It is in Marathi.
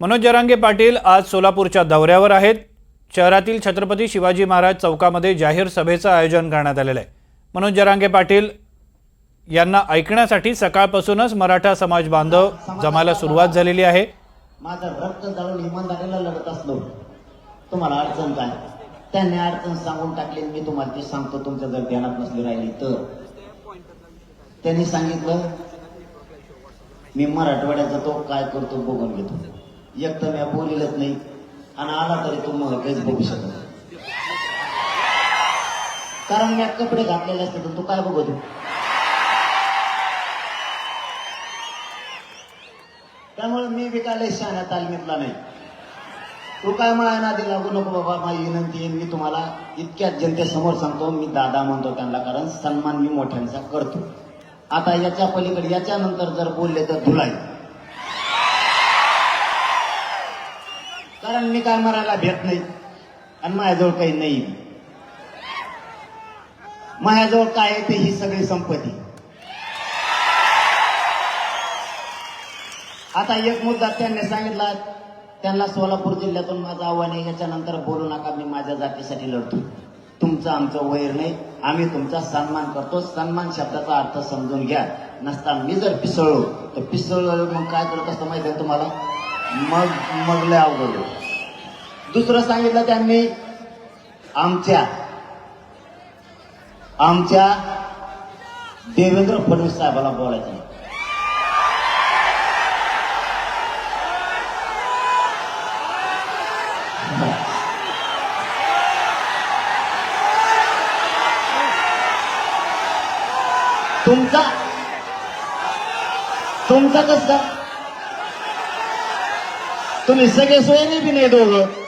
मनोज जरांगे पाटील आज सोलापूरच्या दौऱ्यावर आहेत. शहरातील छत्रपती शिवाजी महाराज चौकामध्ये जाहीर सभेचं आयोजन करण्यात आलेलं आहे. मनोज जरांगे पाटील यांना ऐकण्यासाठी सकाळपासूनच मराठा समाज बांधव जमायला सुरुवात झालेली आहे. माझं रक्त जाळून इमानदारीला लढत असलो तुम्हाला अडचण काय? त्यांनी अडचण सांगून टाकली मी तुम्हाला ती सांगतो तुमच्या जर ध्यानात नसली राहिली तर. त्यांनी सांगितलं मी मराठवाड्याचा तो काय करतो बघून घेतो. एक तर मी बोलिलच नाही आणि आला तरी तो मग काहीच बघू शकत कारण मी कपडे घातलेले असते तर तू काय बघतो? त्यामुळे मी विकायला शाण्या तालमीतला नाही. तू काय मला नादी लागू नको बाबा माझी विनंती आहे मी तुम्हाला इतक्या जनतेसमोर सांगतो मी दादा म्हणतो त्यांना कारण सन्मान मी मोठ्यांचा करतो. आता याच्या पलीकडे याच्यानंतर जर बोलले तर धुलाई. काय मरायला भेट नाही. आणि माझ्याजवळ काही नाही. माझ्याजवळ काय आहे ते ही सगळी संपत्ती. आता एक मुद्दा त्यांनी सांगितला. त्यांना सोलापूर जिल्ह्यातून माझं आव्हान आहे याच्यानंतर बोलू नका मी माझ्या जातीसाठी लढतो. तुमचं आमचं वैर नाही आम्ही तुमचा सन्मान करतो. सन्मान शब्दाचा अर्थ समजून घ्या. नसता मी जर पिसळलो तर पिसळलो मग काय करत असतं माहिती आहे तुम्हाला? मग मग लय अवघड दुसरं सांगितलं त्यांनी आमच्या आमच्या देवेंद्र फडणवीस साहेबाला बोलायचं तुमचा तुमचा कस? का तुम्ही सगळे सोयीने बी नाही दोघं.